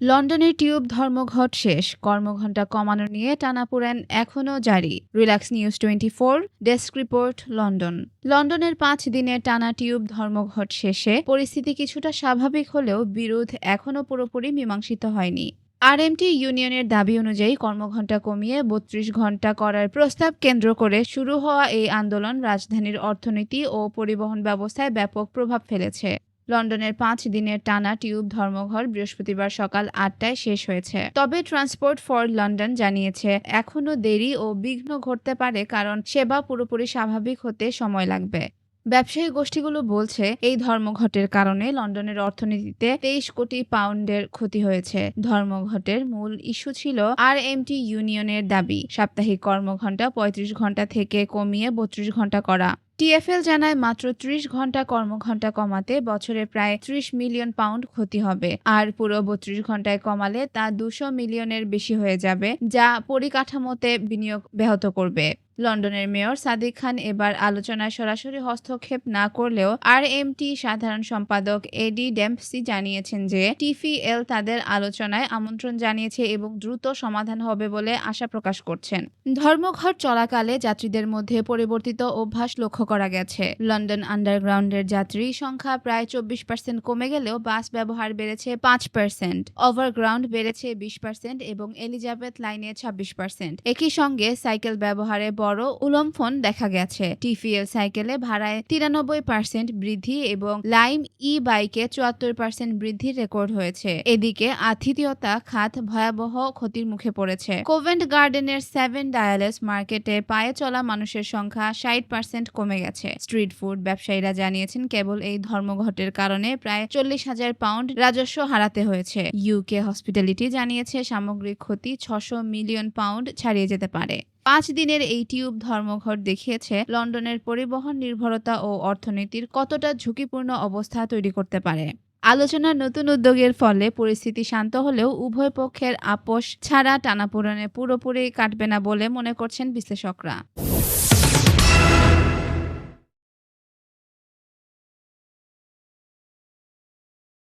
লন্ডনের টিউব ধর্মঘট শেষ। কর্মঘণ্টা কমানো নিয়ে টানাপোড়েন এখনও জারি। Relax news twenty four desk report, London. লন্ডনের পাঁচ দিনের টানা টিউব ধর্মঘট শেষে পরিস্থিতি কিছুটা স্বাভাবিক হলেও বিরোধ এখনও পুরোপুরি মীমাংসিত হয়নি। আরএমটি ইউনিয়নের দাবি অনুযায়ী কর্মঘণ্টা কমিয়ে বত্রিশ ঘণ্টা করার প্রস্তাব কেন্দ্র করে শুরু হওয়া এই আন্দোলন রাজধানীর অর্থনীতি ও পরিবহন ব্যবস্থায় ব্যাপক প্রভাব ফেলেছে। লন্ডনের পাঁচ দিনের টানা টিউব ধর্মঘট বৃহস্পতিবার সকাল আটটায় শেষ হয়েছে। তবে ট্রান্সপোর্ট ফর লন্ডন জানিয়েছে, এখনও দেরি ও বিঘ্ন ঘটতে পারে কারণ সেবা পুরোপুরি স্বাভাবিক হতে সময় লাগবে। ব্যবসায়ী গোষ্ঠীগুলো বলছে, এই ধর্মঘটের কারণে লন্ডনের অর্থনীতিতে তেইশ কোটি পাউন্ডের ক্ষতি হয়েছে। ধর্মঘটের মূল ইস্যু ছিল আর এমটি ইউনিয়নের দাবি, সাপ্তাহিক কর্মঘণ্টা পঁয়ত্রিশ ঘণ্টা থেকে কমিয়ে বত্রিশ ঘণ্টা করা। টিএফএল জানায় মাত্র ত্রিশ ঘণ্টা কর্মঘণ্টা কমাতে বছরে প্রায় ত্রিশ মিলিয়ন পাউন্ড ক্ষতি হবে। আর পুরো বত্রিশ ঘন্টায় কমালে তা দুশো মিলিয়নের বেশি হয়ে যাবে, যা পরিকাঠামোতে বিনিয়োগ ব্যাহত করবে। লন্ডনের মেয়র সাদিক খান এবার আলোচনায় সরাসরি হস্তক্ষেপ না করলেও আর সাধারণ সম্পাদক এডি ডেম্পসি জানিয়েছেন যে টিফিএল তাদের আলোচনায় আমন্ত্রণ জানিয়েছে এবং দ্রুত সমাধান হবে বলে আশা প্রকাশ করছেন। ধর্মঘট চলাকালে যাত্রীদের মধ্যে পরিবর্তিত অভ্যাস লক্ষ্য করা গেছে। লন্ডন আন্ডারগ্রাউন্ডের যাত্রী সংখ্যা প্রায় চব্বিশ পার্সেন্ট কমে গেলেও বাস ব্যবহার বেড়েছে পাঁচ পার্সেন্ট, ওভারগ্রাউন্ড বেড়েছে বিশ পার্সেন্ট এবং এলিজাবেথ লাইনে ছাব্বিশ পার্সেন্ট। একই সঙ্গে সাইকেল ব্যবহারে বড় উলম্ফন দেখা গেছে। টিফিএল সাইকেলে ভাড়ায় তিরানব্বই পার্সেন্ট বৃদ্ধি এবং লাইম ই বাইকে চুয়াত্তর পার্সেন্ট বৃদ্ধির রেকর্ড হয়েছে। এদিকে আতিথেয়তা খাত ভয়াবহ ক্ষতির মুখে পড়েছে। কোভেন্ট গার্ডেনের সেভেন ডায়ালেস মার্কেটে পায়ে চলা মানুষের সংখ্যা ষাট পার্সেন্ট কমে গেছে। স্ট্রিট ফুড ব্যবসায়ীরা জানিয়েছেন, কেবল এই ধর্মঘটের কারণে প্রায় চল্লিশ হাজার পাউন্ড রাজস্ব হারাতে হয়েছে। ইউকে হসপিটালিটি জানিয়েছে, সামগ্রিক ক্ষতি ছশো মিলিয়ন পাউন্ড ছাড়িয়ে যেতে পারে। পাঁচ দিনের এই টিউব ধর্মঘট দেখিয়েছে লন্ডনের পরিবহন নির্ভরতা ও অর্থনীতির কতটা ঝুঁকিপূর্ণ অবস্থা তৈরি করতে পারে। আলোচনার নতুন উদ্যোগের ফলে পরিস্থিতি শান্ত হলেও উভয় পক্ষের আপোষ ছাড়া টানাপোড়েনে পুরোপুরি কাটবে না বলে মনে করছেন বিশ্লেষকরা।